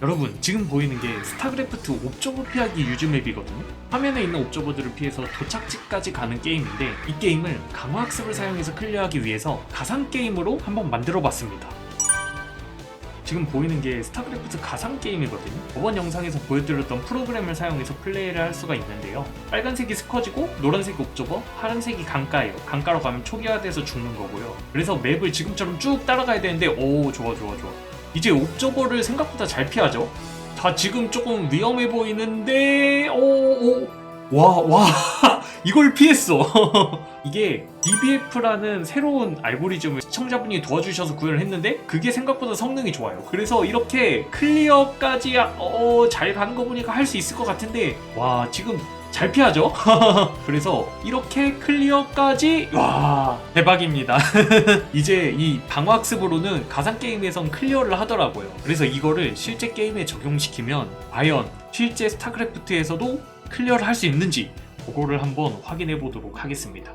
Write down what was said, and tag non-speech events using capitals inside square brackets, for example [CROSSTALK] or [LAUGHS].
여러분 지금 보이는 게 스타크래프트 옵저버 피하기 유즈맵이거든요 화면에 있는 옵저버들을 피해서 도착지까지 가는 게임인데 이 게임을 강화학습을 사용해서 클리어하기 위해서 가상 게임으로 한번 만들어 봤습니다 지금 보이는 게 스타크래프트 가상 게임이거든요. 저번 영상에서 보여드렸던 프로그램을 사용해서 플레이를 할 수가 있는데요. 빨간색이 스커지고 노란색이 옵저버, 파란색이 강가예요. 강가로 가면 초기화돼서 죽는 거고요. 그래서 맵을 지금처럼 쭉 따라가야 되는데 오 좋아 좋아 좋아. 이제 옵저버를 생각보다 잘 피하죠. 다 지금 조금 위험해 보이는데 오오와와 [LAUGHS] 이걸 피했어. [LAUGHS] 이게 DBF라는 새로운 알고리즘을 시청자분이 도와주셔서 구현을 했는데 그게 생각보다 성능이 좋아요. 그래서 이렇게 클리어까지 어, 잘 가는 거 보니까 할 수 있을 것 같은데 와 지금 잘 피하죠? [LAUGHS] 그래서 이렇게 클리어까지 와 대박입니다. [LAUGHS] 이제 이 방어학습으로는 가상 게임에선 클리어를 하더라고요. 그래서 이거를 실제 게임에 적용시키면 과연 실제 스타크래프트에서도 클리어를 할 수 있는지 그거를 한번 확인해 보도록 하겠습니다.